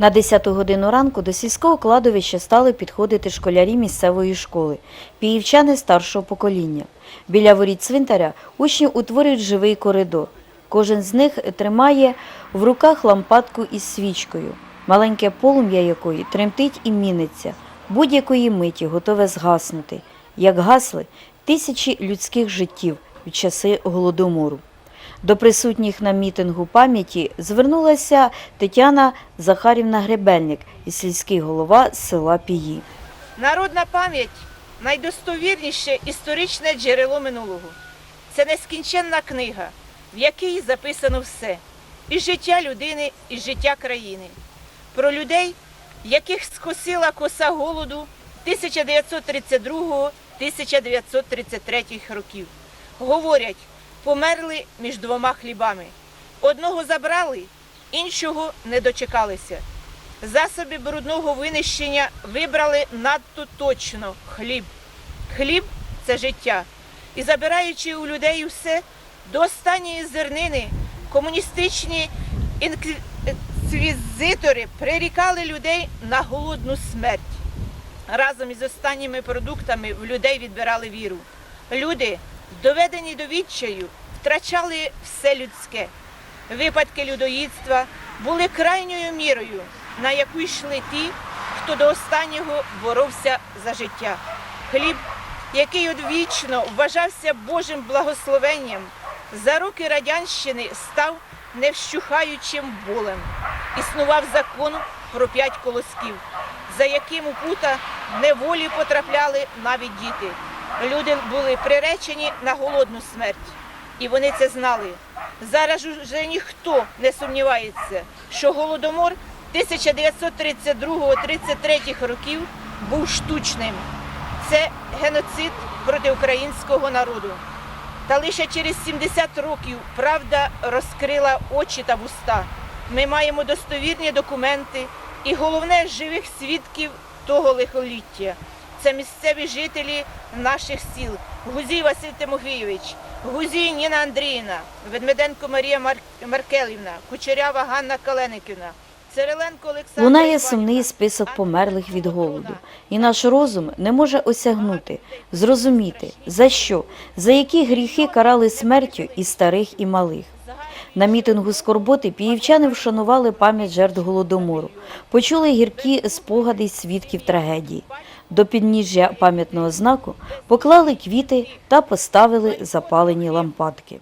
На 10 годину ранку до сільського кладовища стали підходити школярі місцевої школи, піївчани старшого покоління. Біля воріт цвинтаря учні утворюють живий коридор. Кожен з них тримає в руках лампадку із свічкою, маленьке полум'я якої тремтить і міниться, будь-якої миті готове згаснути, як гасли тисячі людських життів в часи голодомору. До присутніх на мітингу пам'яті звернулася Тетяна Захарівна Гребельник сільський голова села Пії. Народна пам'ять найдостовірніше історичне джерело минулого. Це нескінченна книга, в якій записано все: і життя людини, і життя країни. Про людей, яких скосила коса голоду 1932-1933 років. Говорять, померли між двома хлібами. Одного забрали, іншого не дочекалися. Засоби брудного винищення вибрали надто точно хліб. Хліб це життя. І забираючи у людей усе до останньої зернини, комуністичні інквізитори прирікали людей на голодну смерть. Разом із останніми продуктами в людей відбирали віру. Люди, доведені до відчаю, втрачали все людське. Випадки людоїдства були крайньою мірою, на яку йшли ті, хто до останнього боровся за життя. Хліб, який одвічно вважався Божим благословенням, за роки радянщини став невщухаючим болем. Існував закон про п'ять колосків, за яким у пута неволі потрапляли навіть діти. Люди були приречені на голодну смерть. І вони це знали. Зараз вже ніхто не сумнівається, що голодомор 1932-33 років був штучним. Це геноцид проти українського народу. Та лише через 70 років правда розкрила очі та вуста. Ми маємо достовірні документи і головне живих свідків того лихоліття. Це місцеві жителі наших сіл. Гузій Василь Тимофійович, Гузій Ніна Андріївна, Ведмеденко Марія Мар... Маркелівна, Кучерява Ганна Калениківна. Лунає сумний список померлих від голоду, і наш розум не може осягнути, зрозуміти, за що, за які гріхи карали смертю і старих, і малих. На мітингу скорботи піївчани вшанували пам'ять жертв голодомору, почули гіркі спогади свідків трагедії. До підніжжя пам'ятного знаку поклали квіти та поставили запалені лампадки.